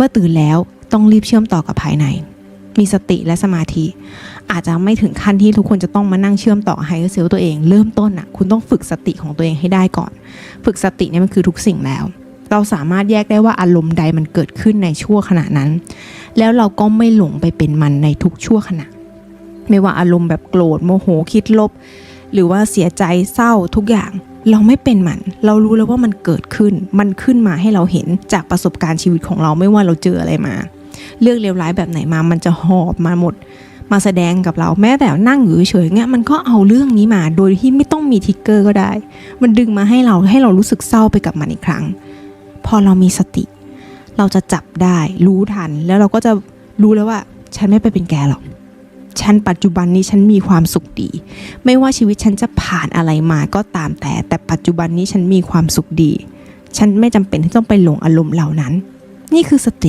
มื่อตื่นแล้วต้องรีบเชื่อมต่อกับภายใน มีสติและสมาธิ อาจจะไม่ถึงขั้นที่ทุกคนจะต้องมานั่งเชื่อมต่อไฮเออร์เซลตัวเอง เริ่มต้นอะคุณต้องฝึกสติของตัวเองให้ได้ก่อน ฝึกสติเนี่ยมันคือทุกสิ่งแล้ว เราสามารถแยกได้ว่าอารมณ์ใดมันเกิดขึ้นในชั่วขณะนั้น แล้วเราก็ไม่หลงไปเป็นมันในทุกชั่วขณะ ไม่ว่าอารมณ์แบบโกรธโมโหคิดลบ หรือว่าเสียใจเศร้าทุกอย่าง เราไม่เป็นมัน เรารู้แล้วว่ามันเกิดขึ้น มันขึ้นมาให้เราเห็นจากประสบการณ์ชีวิตของเราไม่ว่าเราเจออะไรมา เรื่องเลวร้ายแบบไหนมา มันจะหอบมาหมด มาแสดงกับเราแม้แต่นั่งอยู่เฉยเงี้ยมันก็เอาเรื่องนี้มาโดยที่ไม่ต้องมีทิกเกอร์ก็ได้ มันดึงมาให้เราให้เรารู้สึกเศร้าไปกับมันอีกครั้ง พอเรามีสติ เราจะจับได้รู้ทันแล้วเราก็จะรู้แล้วว่า ฉันไม่ไปเป็นแกหรอก ฉันปัจจุบันนี้ฉันมีความสุขดี ไม่ว่าชีวิตฉันจะผ่านอะไรมาก็ตามแต่ แต่ปัจจุบันนี้ฉันมีความสุขดี ฉันไม่จำเป็นที่ต้องไปหลงอารมณ์เหล่านั้น นี่คือสติ